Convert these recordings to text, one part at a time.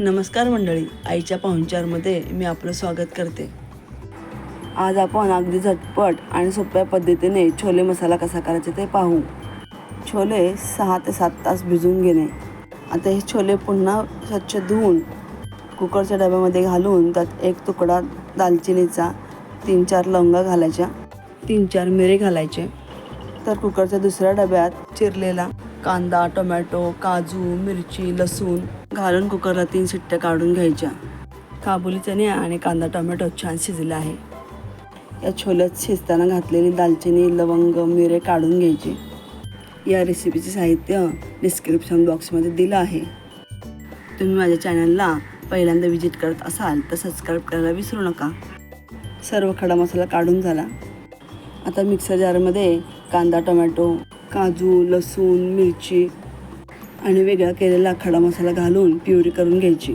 नमस्कार मंडळी आईच्या पाहुणचारमध्ये मी आपलं स्वागत करते. आज आपण अगदी झटपट आणि सोप्या पद्धतीने छोले मसाला कसा करायचा ते पाहू. छोले सहा ते सात तास भिजून घेणे. आता हे छोले पुन्हा स्वच्छ धुवून कुकरच्या डब्यामध्ये घालून त्यात एक तुकडा दालचिनीचा तीन चार लवंगा घालायच्या तीन चार मिरे घालायचे. तर कुकरच्या दुसऱ्या डब्यात चिरलेला कांदा टोमॅटो काजू मिरची लसूण घालून कुकरला तीन शिट्ट्या काढून घ्यायच्या. काबुली चणे आणि कांदा टोमॅटो छान शिजला आहे. या छोल्यात शिजताना घातलेली दालचिनी लवंग मिरे काढून घ्यायची. या रेसिपीचे साहित्य डिस्क्रिप्शन बॉक्समध्ये दिलं आहे. तुम्ही माझ्या चॅनलला पहिल्यांदा विजिट करत असाल तर सबस्क्राईब करायला विसरू नका. सर्व खडा मसाला काढून झाला. आता मिक्सर जारमध्ये कांदा टोमॅटो काजू लसूण मिरची आणि वेगळा केलेला खडा मसाला घालून प्युरी करून घ्यायची.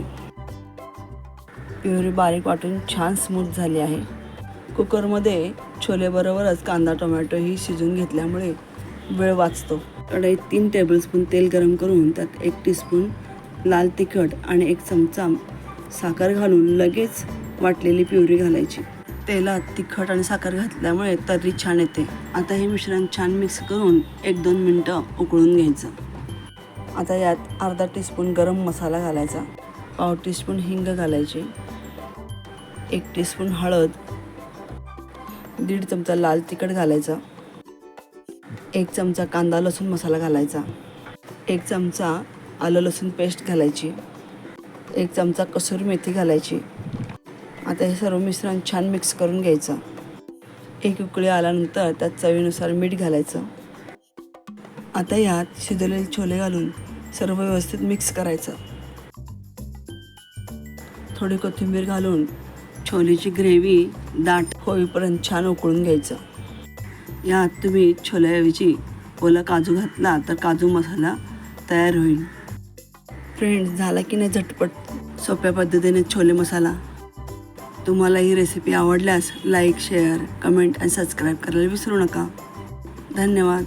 प्युरी बारीक वाटून छान स्मूथ झाली आहे. कुकरमध्ये छोलेबरोबरच कांदा टोमॅटोही शिजून घेतल्यामुळे वेळ वाचतो. कढईत तीन टेबलस्पून तेल गरम करून त्यात एक टीस्पून लाल तिखट आणि एक चमचा साखर घालून लगेच वाटलेली प्युरी घालायची. तेलात तिखट आणि साखर घातल्यामुळे तर्री छान येते. आता हे मिश्रण छान मिक्स करून एक दोन मिनटं उकळून घ्यायचं. आता यात अर्धा टीस्पून गरम मसाला घालायचा. पाव टीस्पून हिंग घालायची. एक टीस्पून हळद. दीड चमचा लाल तिखट घालायचा. एक चमचा कांदा लसूण मसाला घालायचा. एक चमचा आलं लसूण पेस्ट घालायची. एक चमचा कसुरी मेथी घालायची. आता हे सर्व मिश्रण छान मिक्स करून घ्यायचं. एक उकळी आल्यानंतर त्यात चवीनुसार मीठ घालायचं. आता यात शिजवलेले छोले घालून सर्व व्यवस्थित मिक्स करायचं. थोडी कोथिंबीर घालून छोलेची ग्रेव्ही दाट होईपर्यंत छान उकळून घ्यायचं. यात तुम्ही छोल्याऐवजी ओला काजू घातला तर काजू मसाला तयार होईल. फ्रेंड्स झाला की नाही झटपट? सोप्या पद्धतीने छोले मसाला. तुम्हाला ही रेसिपी आवडल्यास लाईक शेअर कमेंट आणि सबस्क्राईब करायला विसरू नका. धन्यवाद.